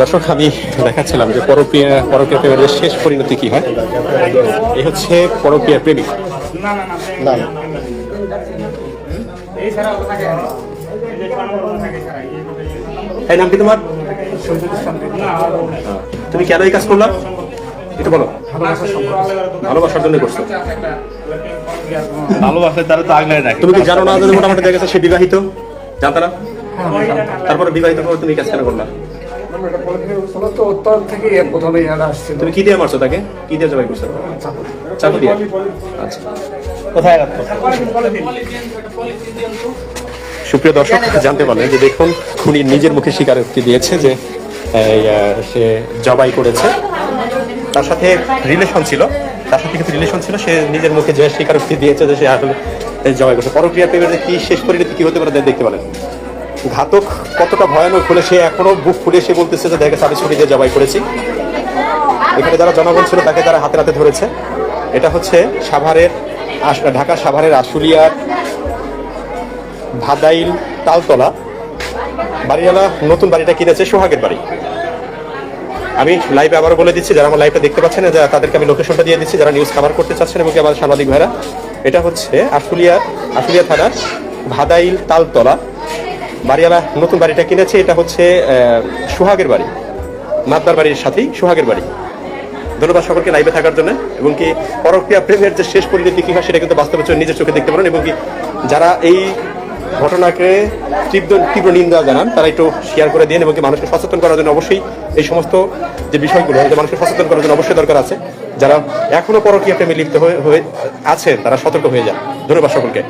দর্শক আমি দেখাচ্ছিলাম যে পরকীয়া পরকীয়া প্রেমের শেষ পরিণতি কি হয়? এই হচ্ছে পরকীয়া প্রেমিক। না। না না এই ছাড়া এই যে ছয় থাকে এই দুটো এই এই নাম কি তোমার? তুমি কেন এই কাজ করলা? এটা বলো। ভালোবাসার জন্য করছ। ভালোবাসে তারা তো আগলে রাখে তুমি কি জানো না যে মোটামুটি দেখা গেছে সে বিবাহিত? জানতে না তারপরে বিবাহিত করে তুমি কাজ কেন করলা? তুমি কি দিয়ে মারছো তাকে? কি দিয়ে জবাই করছ? চাকু দিয়ে। আচ্ছা। কোথায় সুপ্রিয় দর্শক জানতে পারলেন যে দেখুন খুনি নিজের মুখে স্বীকারোক্তি দিয়েছে যে সে জবাই করেছে। তার সাথে রিলেশন ছিল। তার সাথে কিছু রিলেশন ছিল। সে নিজের মুখে যে স্বীকারোক্তি দিয়েছে যে সে আসলে জবাই করেছে। পরক্রিয়া প্রেমের কি শেষ পরিণতি কি হতে পারে দেখতে পারেন। ঘাতক কতটা ভয়ানক হলে সে এখনও বুক ফুলে সে বলতেছে যে দেখে আমি ছুরি দিয়ে জবাই করেছি। এখানে যারা জনগণ ছিল, তাকে তারা হাতে হাতে ধরেছে। এটা হচ্ছে সাভারের ঢাকা সাভারের আশুলিয়ার ভাদাইল তালতলা। বাড়িওয়ালা নতুন বাড়িটা কিনেছে, সোহাগের বাড়ি। আমি লাইভে আবার বলে দিচ্ছি যারা আমার লাইভটা দেখতে পাচ্ছেন না, তাদেরকে আমি লোকেশনটা দিয়ে দিচ্ছি যারা নিউজ কাভার করতে চাচ্ছেন এবং কি আমার সাংবাদিক ভাইরা এটা হচ্ছে আশুলিয়া আশুলিয়া থানার ভাদাইল তালতলা। বাড়িওয়ালা নতুন বাড়িটা কিনেছে এটা হচ্ছে সোহাগের বাড়ি মাতবার বাড়ির সাথেই সোহাগের বাড়ি। ধন্যবাদ সকলকে লাইভে থাকার জন্য এবং কি পরক্রিয়া প্রেমের যে শেষ পরিণতি কি হয় সেটা কিন্তু বাস্তবে নিজের চোখে দেখতে পারেন এবং কি যারা এই ঘটনাকে তীব্র তীব্র নিন্দা জানান। তারা একটু শেয়ার করে দিন এবং মানুষকে সচেতন করার জন্য অবশ্যই এই সমস্ত যে বিষয়গুলো মানুষকে সচেতন করার জন্য অবশ্যই দরকার আছে। যারা এখনও পরকীয় প্রেমে লিপ্ত হয়ে আছে, তারা সতর্ক হয়ে যান। ধন্যবাদ সকলকে।